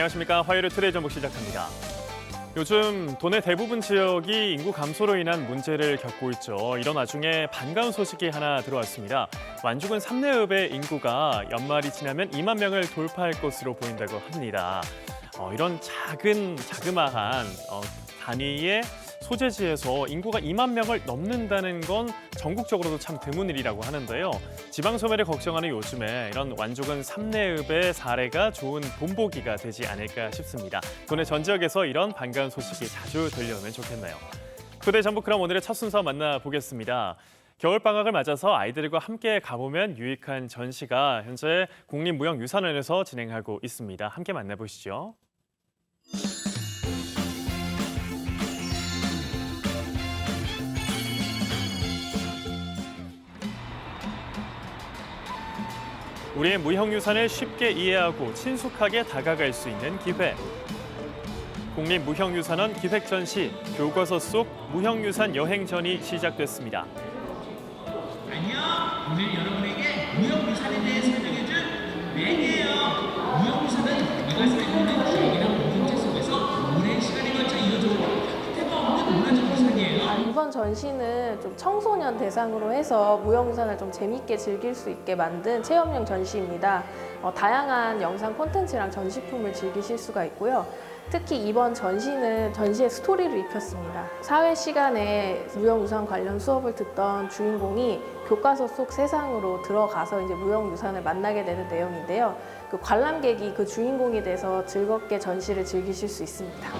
안녕하십니까. 화요일의 트레이 전북 시작합니다. 요즘 도내 대부분 지역이 인구 감소로 인한 문제를 겪고 있죠. 이런 와중에 반가운 소식이 하나 들어왔습니다. 완주군 삼내읍의 인구가 연말이 지나면 2만 명을 돌파할 것으로 보인다고 합니다. 어, 이런 작은 자그마한 어, 단위의 소재지에서 인구가 2만 명을 넘는다는 건 전국적으로도 참 드문 일이라고 하는데요. 지방 소멸을 걱정하는 요즘에 이런 완주군 삼내읍의 사례가 좋은 본보기가 되지 않을까 싶습니다. 도내 전 지역에서 이런 반가운 소식이 자주 들려오면 좋겠네요. 토대 전북 그럼 오늘의 첫 순서 만나보겠습니다. 겨울 방학을 맞아서 아이들과 함께 가보면 유익한 전시가 현재 국립무형유산원에서 진행하고 있습니다. 함께 만나보시죠. 우리의 무형유산을 쉽게 이해하고 친숙하게 다가갈 수 있는 기회. 국립무형유산원 기획전시 교과서 속 무형유산 여행전이 시작됐습니다. 안녕. 오늘 여러분에게 무형유산에 대해 설명해줄 맥이에요. 무형유산은 우리가 살고 있는 전시는 좀 청소년 대상으로 해서 무형유산을 좀 재밌게 즐길 수 있게 만든 체험형 전시입니다. 어, 다양한 영상 콘텐츠랑 전시품을 즐기실 수가 있고요. 특히 이번 전시는 전시의 스토리를 입혔습니다. 사회 시간에 무형유산 관련 수업을 듣던 주인공이 교과서 속 세상으로 들어가서 이제 무형유산을 만나게 되는 내용인데요. 그 관람객이 그 주인공이 돼서 즐겁게 전시를 즐기실 수 있습니다.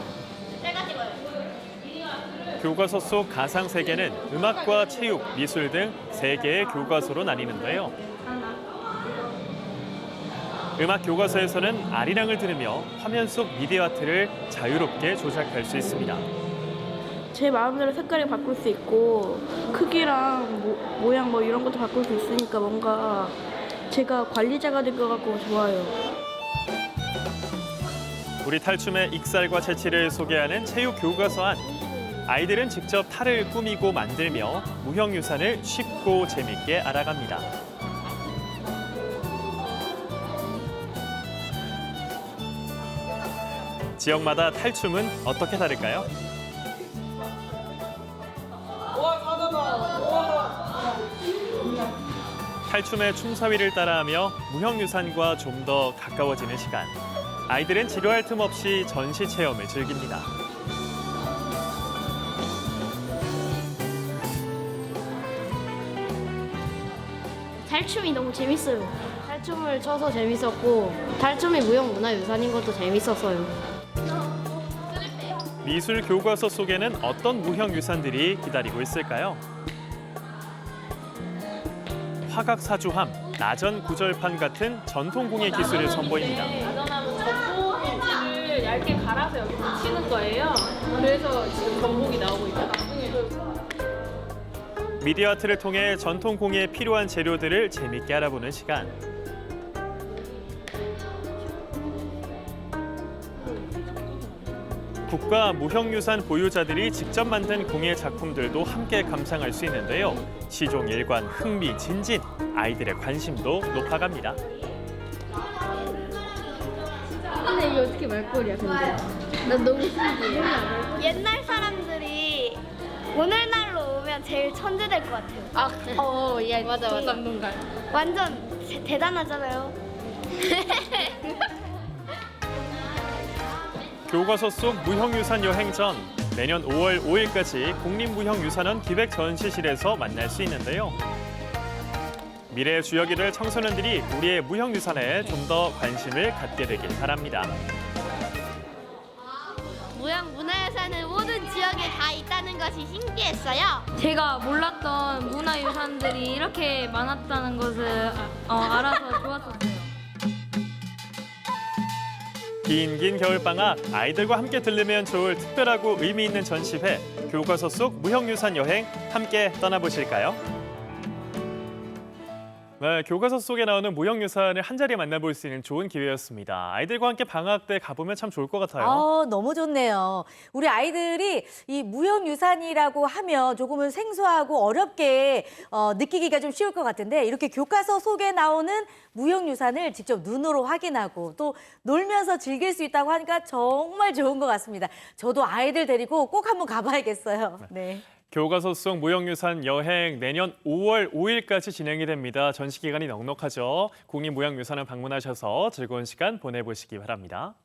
교과서 속 가상 세계는 음악과 체육, 미술 등 세 개의 교과서로 나뉘는데요. 음악 교과서에서는 아리랑을 들으며 화면 속 미디어 아트를 자유롭게 조작할 수 있습니다. 제 마음대로 색깔을 바꿀 수 있고 크기랑 모, 모양 뭐 이런 것도 바꿀 수 있으니까 뭔가 제가 관리자가 될 것 같고 좋아요. 우리 탈춤의 익살과 재치를 소개하는 체육 교과서 안. 아이들은 직접 탈을 꾸미고 만들며 무형유산을 쉽고 재밌게 알아갑니다. 지역마다 탈춤은 어떻게 다를까요? 탈춤의 춤사위를 따라하며 무형유산과 좀 더 가까워지는 시간. 아이들은 지루할 틈 없이 전시 체험을 즐깁니다. 탈춤이 너무 재밌어요. 탈춤을 춰서 재밌었고 탈춤이 무형문화유산인 것도 재밌었어요. 미술 교과서 속에는 어떤 무형 유산들이 기다리고 있을까요? 화각사주함, 나전 구절판 같은 전통공예 기술을 선보입니다. 얇게 갈아서 여기 붙이는 거예요. 그래서 지금 전복이 나오고 있죠. 나중에 미디어 아트를 통해 전통 공예에 필요한 재료들을 재밌게 알아보는 시간. 국가 무형유산 보유자들이 직접 만든 공예 작품들도 함께 감상할 수 있는데요. 시종 일관 흥미 진진, 아이들의 관심도 높아갑니다. 근데 이게 어떻게 말꼬리야 근데? 나 너무 신기해. 옛날 사람들이 오늘날 로 오면 제일 천재 될 것 같아요. 아, 어, 예, 맞아, 맞아. 완전 대- 대단하잖아요. 교과서 속 무형유산 여행 전 내년 5월 5일까지 국립무형유산원 기획 전시실에서 만날 수 있는데요. 미래의 주역이 될 청소년들이 우리의 무형유산에 좀 더 관심을 갖게 되길 바랍니다. 무형 문화유산은 모 든 지역에 다 있다는 것이 신기했어요. 제가 몰랐던 문화유산들이 이렇게 많았다는 것을 어, 알아서 좋았었어요. 긴긴 겨울방학 아이들과 함께 들르면 좋을 특별하고 의미 있는 전시회 교과서 속 무형유산 여행 함께 떠나보실까요? 네, 교과서 속에 나오는 무형유산을 한 자리에 만나볼 수 있는 좋은 기회였습니다. 아이들과 함께 방학 때 가보면 참 좋을 것 같아요. 아, 너무 좋네요. 우리 아이들이 이 무형유산이라고 하면 조금은 생소하고 어렵게 어, 느끼기가 좀 쉬울 것 같은데 이렇게 교과서 속에 나오는 무형유산을 직접 눈으로 확인하고 또 놀면서 즐길 수 있다고 하니까 정말 좋은 것 같습니다. 저도 아이들 데리고 꼭 한번 가봐야겠어요. 네. 교과서 속 무형유산 여행 내년 5월 5일까지 진행이 됩니다. 전시 기간이 넉넉하죠. 국립무형유산을 방문하셔서 즐거운 시간 보내보시기 바랍니다.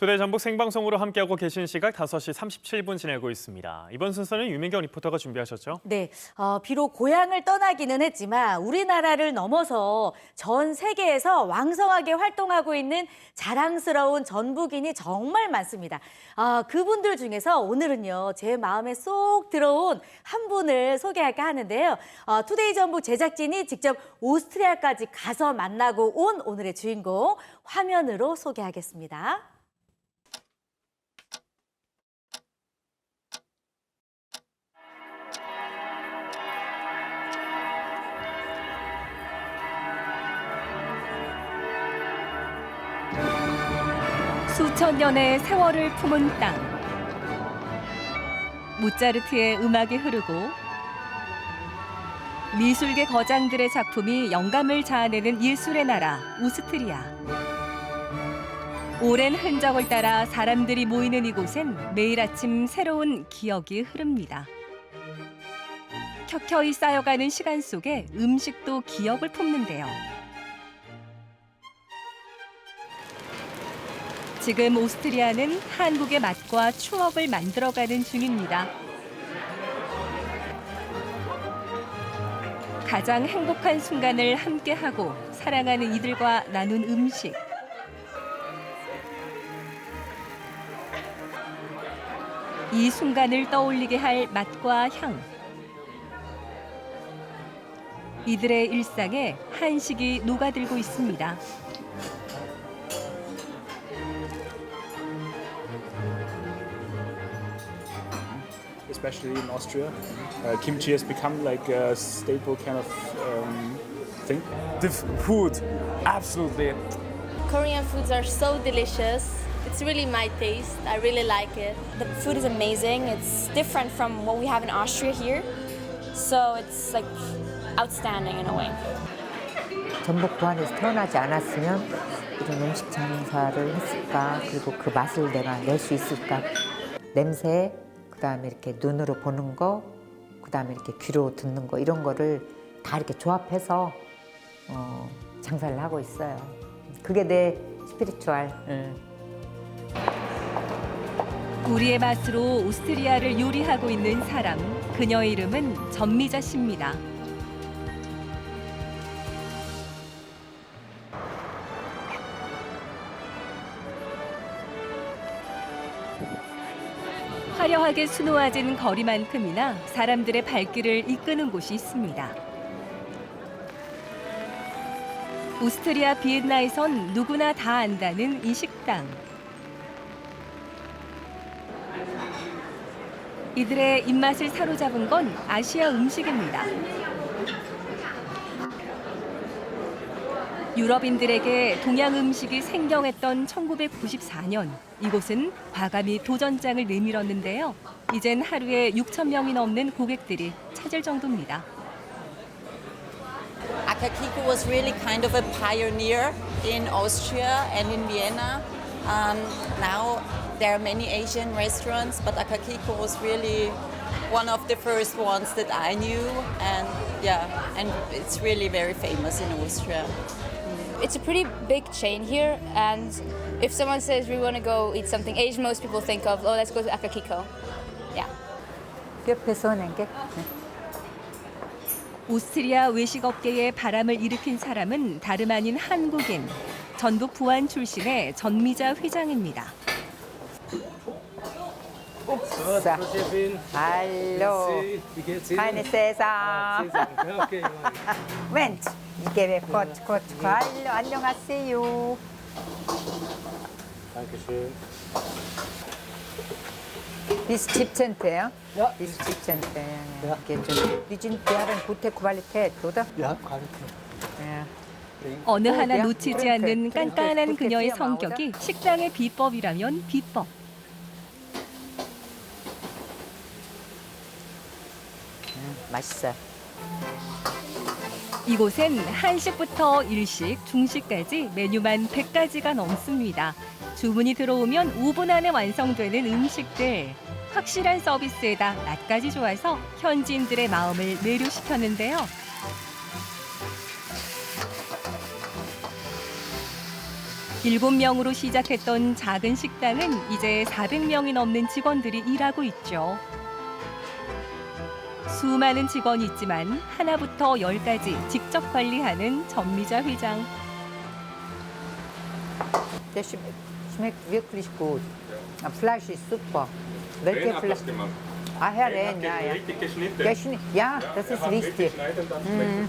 투데이 전북 생방송으로 함께하고 계신 시각 5시 37분 지내고 있습니다. 이번 순서는 유민경 리포터가 준비하셨죠? 네, 어, 비록 고향을 떠나기는 했지만 우리나라를 넘어서 전 세계에서 왕성하게 활동하고 있는 자랑스러운 전북인이 정말 많습니다. 아, 그분들 중에서 오늘은요, 제 마음에 쏙 들어온 한 분을 소개할까 하는데요. 어, 투데이 전북 제작진이 직접 오스트리아까지 가서 만나고 온 오늘의 주인공 화면으로 소개하겠습니다. 천 년의 세월을 품은 땅. 모차르트의 음악이 흐르고 미술계 거장들의 작품이 영감을 자아내는 예술의 나라 오스트리아. 오랜 흔적을 따라 사람들이 모이는 이곳엔 매일 아침 새로운 기억이 흐릅니다. 켜켜이 쌓여가는 시간 속에 음식도 기억을 품는데요. 지금 오스트리아는 한국의 맛과 추억을 만들어가는 중입니다. 가장 행복한 순간을 함께하고 사랑하는 이들과 나눈 음식. 이 순간을 떠올리게 할 맛과 향. 이들의 일상에 한식이 녹아들고 있습니다. especially in Austria. Uh, kimchi has become like a staple kind of um, thing. The f- food, absolutely. Korean foods are so delicious. It's really my taste. I really like it. The food is amazing. It's different from what we have in Austria here. So it's like outstanding in a way. 전북 부안에서 태어나지 않았으면 이런 음식 장사를 했을까 그리고 그 맛을 내가 낼 수 있을까 냄새 그다음에 이렇게 눈으로 보는 거 그다음에 이렇게 귀로 듣는 거 이런 거를 다 이렇게 조합해서 어, 장사를 하고 있어요 그게 내 스피리추얼 응. 우리의 맛으로 오스트리아를 요리하고 있는 사람. 그녀의 이름은 전미자 씨입니다. 화려하게 수놓아진 거리만큼이나 사람들의 발길을 이끄는 곳이 있습니다. 오스트리아 비엔나에선 누구나 다 안다는 이 식당. 이들의 입맛을 사로잡은 건 아시아 음식입니다. 유럽인들에게 동양 음식이 생경했던 1994년 이곳은 과감히 도전장을 내밀었는데요. 이젠 하루에 6천 명이 넘는 고객들이 찾을 정도입니다. Akakiko was really kind of a pioneer in Austria and in Vienna. Um, now there are many Asian restaurants, but Akakiko was really one of the first ones that I knew, and yeah, and it's really very famous in Austria. It's a pretty big chain here, and if someone says we want to go eat something Asian, most people think of, oh, let's go to Akakiko. Yeah. 옆에서 낸게 오스트리아 외식 업계에 바람을 일으킨 사람은 다름 아닌 한국인 전북 부안 출신의 전미자 회장입니다. 자, 할로 keine Cäsar Mensch, 이게 왜 고추 고추 과일로 안녕하세요. Dankeschön. Bis 17. Ja? Ja. Bis 17. Ja. Geht schon. Die sind deren gute Qualität, oder? Ja. Ja. 어느 어, 하나 야, 놓치지 않는 깐깐한 그녀의? 성격이 식당의 비법이라면 비법. 맛있어. 이곳엔 한식부터 일식, 중식까지 메뉴만 100가지가 넘습니다. 주문이 들어오면 5분 안에 완성되는 음식들. 확실한 서비스에다 맛까지 좋아서 현지인들의 마음을 매료시켰는데요. 일곱 명으로 시작했던 작은 식당은 이제 400명이 넘는 직원들이 일하고 있죠. 수많은 직원이 있지만 하나부터 열까지 직접 관리하는 전미자 회장. Super. Welche? Ah, Herr ja, ja. Geschnitten. Ja, das ist wichtig. 음.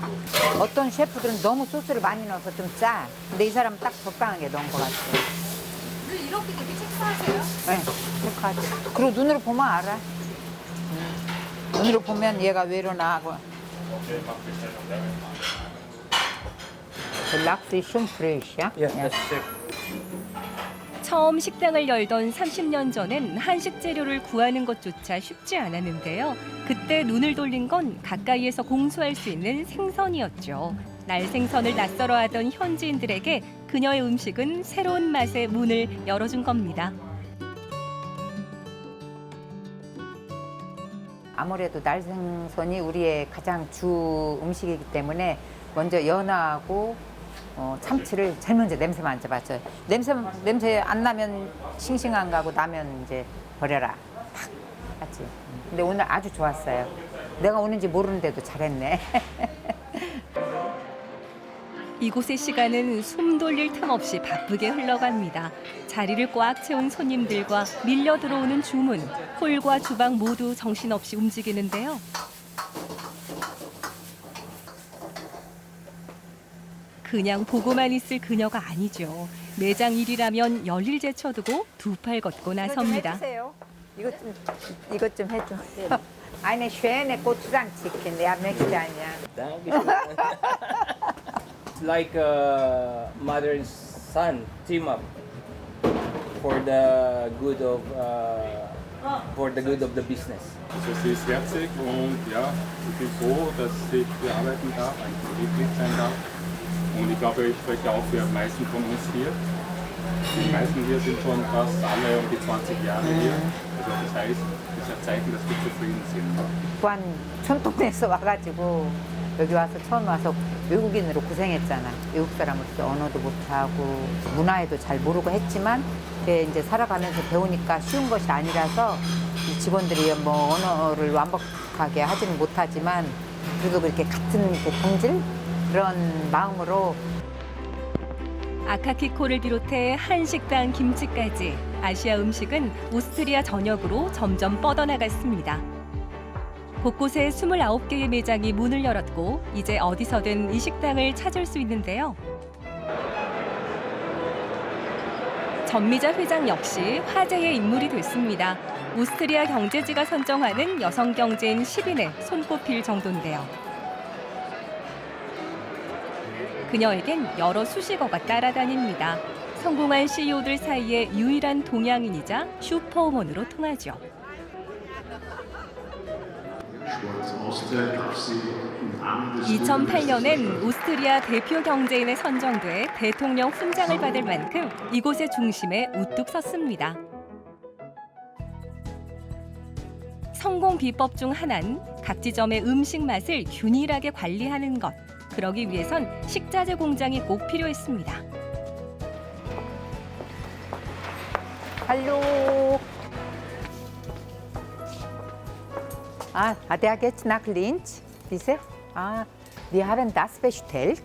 어떤 셰프들은 너무 소스를 많이 넣어서 좀 짜. 근데 이 사람은 딱 적당하게 넣은 것 같아. 이렇게 이렇게 체크하세요? 네, 체크하지. 그리고 눈으로 보면 알아. 음. 눈으로 보면 얘가 왜 이러나 하고. 처음 식당을 열던 30년 전엔 한식 재료를 구하는 것조차 쉽지 않았는데요. 그때 눈을 돌린 건 가까이에서 공수할 수 있는 생선이었죠. 날 생선을 낯설어 하던 현지인들에게 그녀의 음식은 새로운 맛의 문을 열어준 겁니다. 아무래도 날생선이 우리의 가장 주 음식이기 때문에 먼저 연어하고 어, 참치를 제일 먼저 냄새 만져봤죠. 냄새 냄새 안 나면 싱싱한 거고 나면 이제 버려라. 탁 하지. 근데 오늘 아주 좋았어요. 내가 오는지 모르는데도 잘했네. 이곳의 시간은 숨 돌릴 틈 없이 바쁘게 흘러갑니다. 자리를 꽉 채운 손님들과 밀려 들어오는 주문, 홀과 주방 모두 정신없이 움직이는데요. 그냥 보고만 있을 그녀가 아니죠. 매장 일이라면 열일 제쳐두고 두 팔 걷고 나섭니다. 이것 좀 이것 좀 해줘. Eine schöne Gochujang-Chicken, der möchte eine. Dankeschön. It's like uh, mother and son team up for the good of uh, for the good of the business. Also sie ist herzig und ja, ich bin froh, dass ich hier arbeiten darf, ein Mitglied sein darf. Und ich glaube, ich spreche auch für die meisten von uns hier. Die meisten hier sind schon fast alle um die 20 Jahre hier. Also das heißt, das ist ein Zeichen, dass wir zufrieden sind. 부안 촌동네에서 와가지고 여기 와서 처음 와서 외국인으로 고생했잖아. 외국 사람으로서 언어도 못하고 문화에도 잘 모르고 했지만 이게 이제 살아가면서 배우니까 쉬운 것이 아니라서 이 직원들이 뭐 언어를 완벽하게 하지는 못하지만 그래도 그렇게 같은 그 동질 그런 마음으로 아카키코를 비롯해 한식당 김치까지 아시아 음식은 오스트리아 전역으로 점점 뻗어나갔습니다. 곳곳에 29개의 매장이 문을 열었고 이제 어디서든 이 식당을 찾을 수 있는데요. 전미자 회장 역시 화제의 인물이 됐습니다. 오스트리아 경제지가 선정하는 여성 경제인 10인에 손꼽힐 정도인데요. 그녀에겐 여러 수식어가 따라다닙니다. 성공한 CEO들 사이의 유일한 동양인이자 슈퍼우먼으로 통하죠. 2008년엔 오스트리아 대표 경제인에 선정돼 대통령 훈장을 받을 만큼 이곳의 중심에 우뚝 섰습니다. 성공 비법 중 하나는 각 지점의 음식 맛을 균일하게 관리하는 것. 그러기 위해선 식자재 공장이 꼭 필요했습니다. Hallo. Ah, hat er jetzt nach Linz? Diese? Ah, wir haben das bestellt.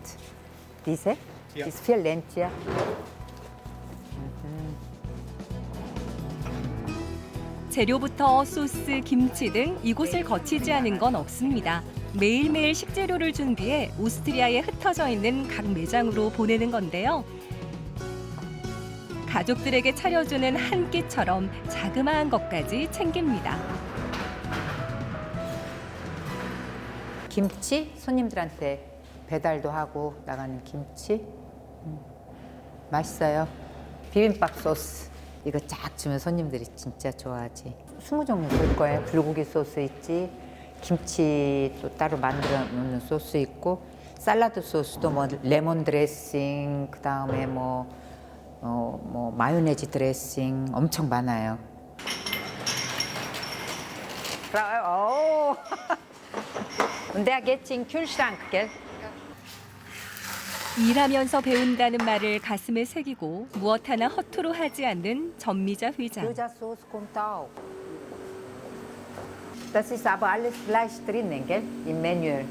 Diese? Ja. Ist für Ländchen. 재료부터 소스, 김치 등 이곳을 거치지 않은 건 없습니다. 매일매일 식재료를 준비해 오스트리아에 흩어져 있는 각 매장으로 보내는 건데요. 가족들에게 차려주는 한 끼처럼 자그마한 것까지 챙깁니다. 김치 손님들한테 배달도 하고 나가는 김치 음, 맛있어요. 비빔밥 소스 이거 쫙 주면 손님들이 진짜 좋아하지. 20종류 줄 거예요. 불고기 소스 있지. 김치 또 따로 만들어 놓는 소스 있고 샐러드 소스도 뭐 레몬 드레싱 그 다음에 뭐 어, 뭐 마요네즈 드레싱 엄청 많아요. 오. Und der geht in den Kühlschrank, gell? 일하면서 배운다는 말을 가슴에 새기고 무엇 하나 허투루 하지 않는 전미자 회장. Sojasoße kommt auch. Das ist aber alles gleich drinnen, gell? Im Menü.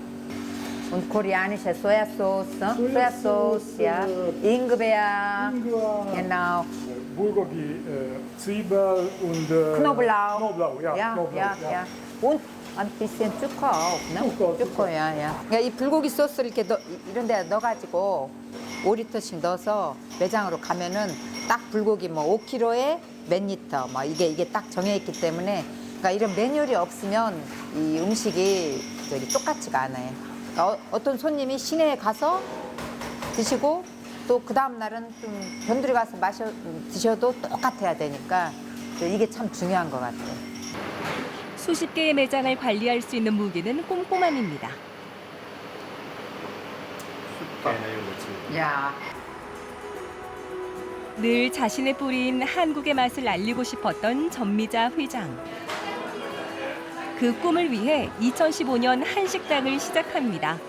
Und koreanische Sojasauce, ne? Sojasauce, ja. Ingwer. Genau. Bulgogi, äh, Zwiebel und äh, Knoblauch. Knoblauch, ja. ja, Knoblauch, ja, ja. Und bisschen Zucker auch, ne? Zucker, Zucker, ja, ja. 그러니까 이 불고기 소스를 이렇게 넣, 이런 데 넣어가지고 5리터씩 넣어서 매장으로 가면은 딱 불고기 뭐 5kg에 몇 리터, 뭐 이게 이게 딱 정해있기 때문에 그러니까 이런 매뉴얼이 없으면 이 음식이 저기 똑같지가 않아요. 그러니까 어, 어떤 손님이 시내에 가서 드시고 또 그 다음 날은 좀 변두리 가서 마셔 드셔도 똑같아야 되니까 이게 참 중요한 것 같아요. 수십 개의 매장을 관리할 수 있는 무기는 꼼꼼함입니다. 야. 늘 자신의 뿌리인 한국의 맛을 알리고 싶었던 전미자 회장. 그 꿈을 위해 2015년 한식당을 시작합니다.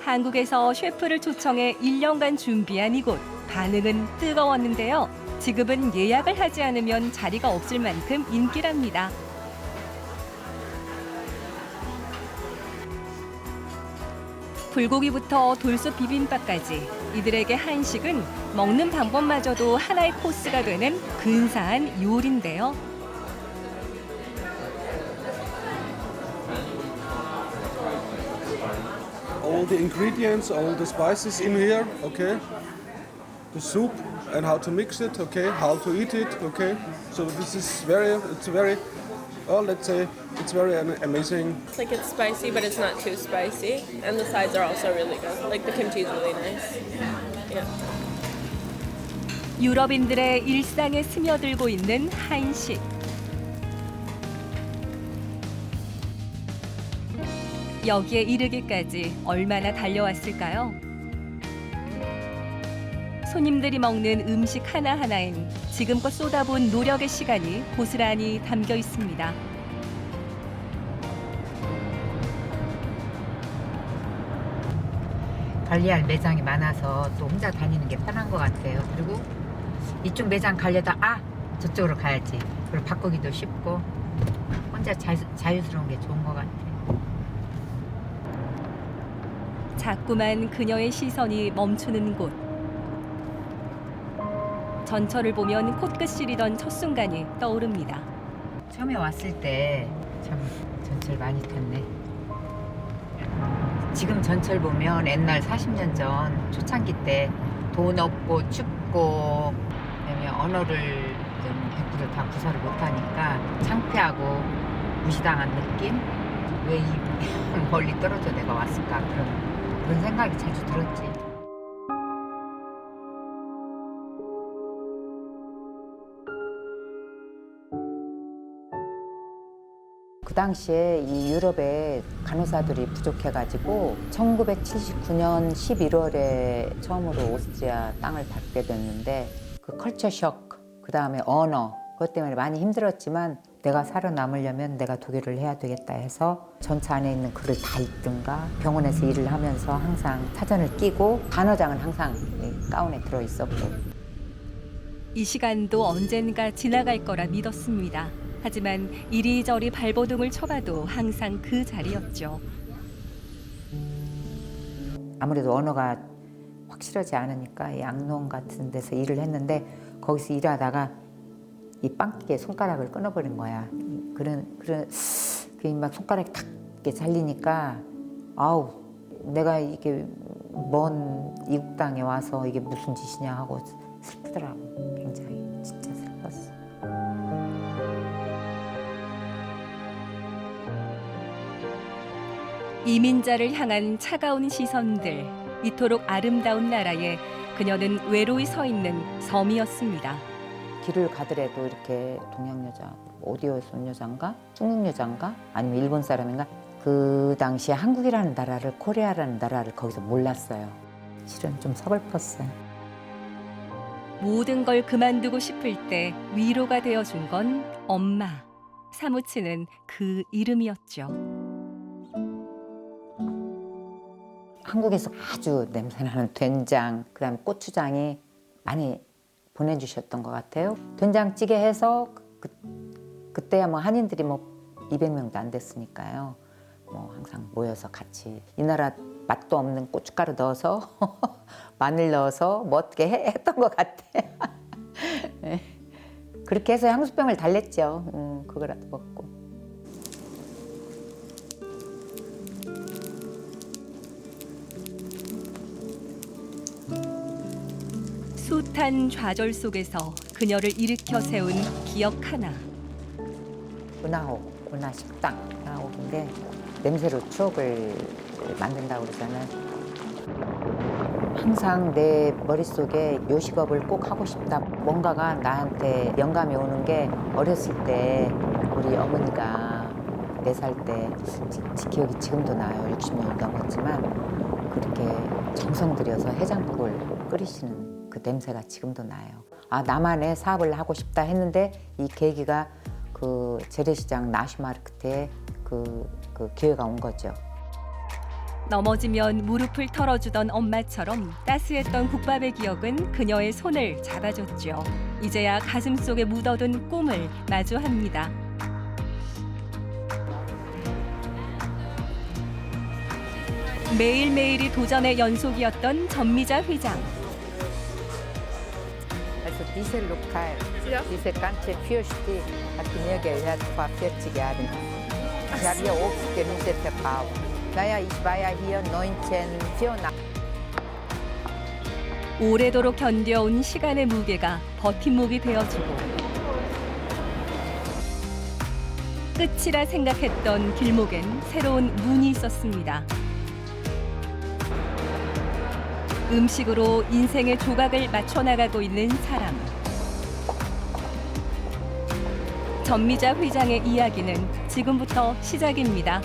한국에서 셰프를 초청해 1년간 준비한 이곳. 반응은 뜨거웠는데요. 지금은 예약을 하지 않으면 자리가 없을 만큼 인기랍니다. 불고기부터 돌솥 비빔밥까지 이들에게 한식은 먹는 방법마저도 하나의 코스가 되는 근사한 요리인데요. The soup and how to mix it, okay? How to eat it, okay? So this is very, it's very, well, let's say, it's very am- amazing. It's like it's spicy, but it's not too spicy, and the sides are also really good. Like the kimchi is really nice. Yeah. 유럽인들의 일상에 스며들고 있는 한식. 여기에 이르기까지 얼마나 달려왔을까요? 손님들이 먹는 음식 하나하나엔 지금껏 쏟아본 노력의 시간이 고스란히 담겨 있습니다. 관리할 매장이 많아서 또 혼자 다니는 게 편한 것 같아요. 그리고 이쪽 매장 가려다 아 저쪽으로 가야지. 그리고 바꾸기도 쉽고 혼자 자유, 자유스러운 게 좋은 것 같아요. 자꾸만 그녀의 시선이 멈추는 곳. 전철을 보면 코끝 시리던 첫 순간이 떠오릅니다. 처음에 왔을 때 참 전철 많이 탔네. 지금 전철 보면 옛날 40년 전 초창기 때 돈 없고 춥고 그다음에 언어를 좀100%다 구사를 못하니까 창피하고 무시당한 느낌? 왜 이 멀리 떨어져 내가 왔을까 그런 그런 생각이 자주 들었지. 그 당시에 이 유럽에 간호사들이 부족해가지고 1979년 11월에 처음으로 오스트리아 땅을 밟게 됐는데 그 컬처 쇼크, 그 다음에 언어 그것 때문에 많이 힘들었지만 내가 살아남으려면 내가 독일을 해야 되겠다 해서 전차 안에 있는 글을 다 읽든가 병원에서 일을 하면서 항상 사전을 끼고 간호장은 항상 이 가운에 들어 있었고 이 시간도 언젠가 지나갈 거라 믿었습니다. 하지만 이리저리 발버둥을 쳐봐도 항상 그 자리였죠. 아무래도 언어가 확실하지 않으니까 이 양농 같은 데서 일을 했는데 거기서 일하다가 이 빵기에 손가락을 끊어버린 거야. 그런 그런 그 이게 막 손가락이 탁 이렇게 잘리니까 아우 내가 이게 먼 이국 땅에 와서 이게 무슨 짓이냐 하고 슬프더라고 이민자를 향한 차가운 시선들, 이토록 아름다운 나라에 그녀는 외로이 서 있는 섬이었습니다. 길을 가더라도 이렇게 동양 여자, 온 여잔가, 중국 여잔가, 아니면 일본 사람인가 그 당시에 한국이라는 나라를 코리아라는 나라를 거기서 몰랐어요. 실은 좀 서글펐어요. 모든 걸 그만두고 싶을 때 위로가 되어준 건 엄마. 사무치는 그 이름이었죠. 한국에서 아주 냄새나는 된장, 그다음에 고추장이 많이 보내주셨던 것 같아요. 된장찌개 해서 그, 그때야 뭐 한인들이 뭐 200명도 안 됐으니까요. 뭐 항상 모여서 같이 이 나라 맛도 없는 고춧가루 넣어서 마늘 넣어서 뭐 어떻게 해- 했던 것 같아. 예. 그렇게 해서 향수병을 달랬죠. 음, 그거라도 먹고. 숱한 좌절 속에서 그녀를 일으켜 세운 기억 하나. 은하옥, 은하 식당, 은하옥인데 냄새로 추억을 만든다고 그러잖아요. 항상 내 머릿속에 요식업을 꼭 하고 싶다. 뭔가가 나한테 영감이 오는 게 어렸을 때 우리 어머니가 네 살 때 기억이 지금도 나요. 60년이 넘었지만 그렇게 정성 들여서 해장국을 끓이시는 그 냄새가 지금도 나요. 아 나만의 사업을 하고 싶다 했는데 이 계기가 그 재래시장 나시마르크트에 그, 그 기회가 온 거죠. 넘어지면 무릎을 털어주던 엄마처럼 따스했던 국밥의 기억은 그녀의 손을 잡아줬죠. 이제야 가슴 속에 묻어둔 꿈을 마주합니다. 매일매일이 도전의 연속이었던 전미자 회장. Ganze Fürste hat mir gehört vor 40 Jahren. Ich habe hier Obst, Gemüse verkauft. Naja, ich war ja hier 1984. 오래도록 견뎌온 시간의 무게가 버팀목이 되어주고 끝이라 생각했던 길목엔 새로운 문이 있었습니다. 음식으로 인생의 조각을 맞춰 나가고 있는 사람. 전미자 회장의 이야기는 지금부터 시작입니다.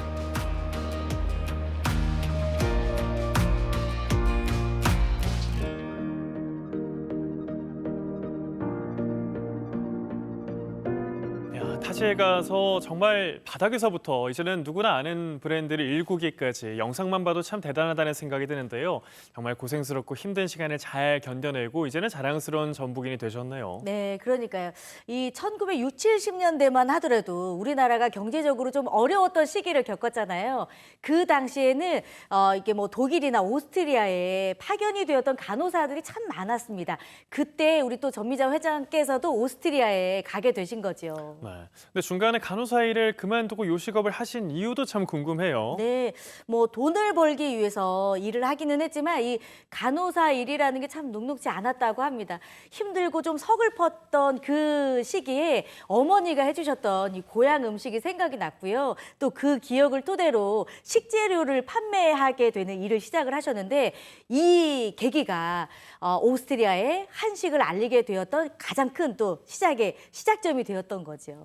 야, 타지에 가서 정말 바닥에서부터 이제는 누구나 아는 브랜드를 일구기까지 영상만 봐도 참 대단하다는 생각이 드는데요. 정말 고생스럽고 힘든 시간을 잘 견뎌내고 이제는 자랑스러운 전북인이 되셨네요. 네, 그러니까요. 이 1960, 70년대만 하더라도 우리나라가 경제적으로 좀 어려웠던 시기를 겪었잖아요. 그 당시에는 어, 이게 뭐 독일이나 오스트리아에 파견이 되었던 간호사들이 참 많았습니다. 그때 우리 또 전미자 회장께서도 오스트리아에 가게 되신 거죠. 네. 근데 중간에 간호사 일을 그만두고 요식업을 하신 이유도 참 궁금해요. 네, 뭐 돈을 벌기 위해서 일을 하기는 했지만 이 간호사 일이라는 게 참 녹록지 않았다고 합니다. 힘들고 좀 서글펐던 그 시기에 어머니가 해주셨던 이 고향 음식이 생각이 났고요. 또 그 기억을 토대로 식재료를 판매하게 되는 일을 시작을 하셨는데 이 계기가 어, 오스트리아에 한식을 알리게 되었던 가장 큰 또 시작의 시작점이 되었던 거죠.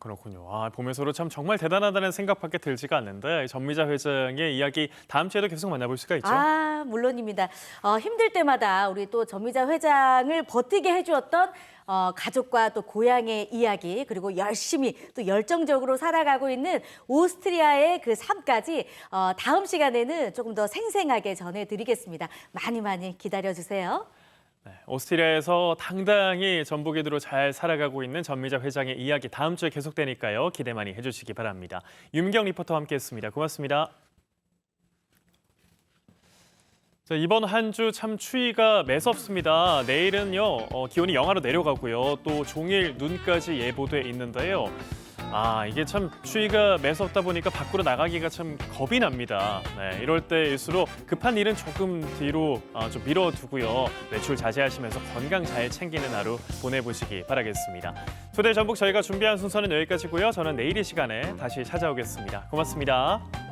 그렇군요. 아, 보면서도 참 정말 대단하다는 생각밖에 들지가 않는데 전미자 회장의 이야기 다음 주에도 계속 만나볼 수가 있죠. 아, 물론입니다. 어, 힘들 때마다 우리 또 전미자 회장을 버티게 해주었던 어, 가족과 또 고향의 이야기 그리고 열심히 또 열정적으로 살아가고 있는 오스트리아의 그 삶까지 어, 다음 시간에는 조금 더 생생하게 전해드리겠습니다. 많이 많이 기다려주세요. 네, 오스트리아에서 당당히 전북인으로 잘 살아가고 있는 전미자 회장의 이야기 다음 주에 계속되니까요. 기대 많이 해주시기 바랍니다. 유민경 리포터와 함께했습니다. 고맙습니다. 자, 이번 한 주 참 추위가 매섭습니다. 내일은요 어, 기온이 영하로 내려가고요. 또 종일 눈까지 예보돼 있는데요. 아, 이게 참 추위가 매섭다 보니까 밖으로 나가기가 참 겁이 납니다. 네, 이럴 때일수록 급한 일은 조금 뒤로 어, 좀 미뤄두고요. 외출 자제하시면서 건강 잘 챙기는 하루 보내보시기 바라겠습니다. 투데이 전북 저희가 준비한 순서는 여기까지고요. 저는 내일 이 시간에 다시 찾아오겠습니다. 고맙습니다.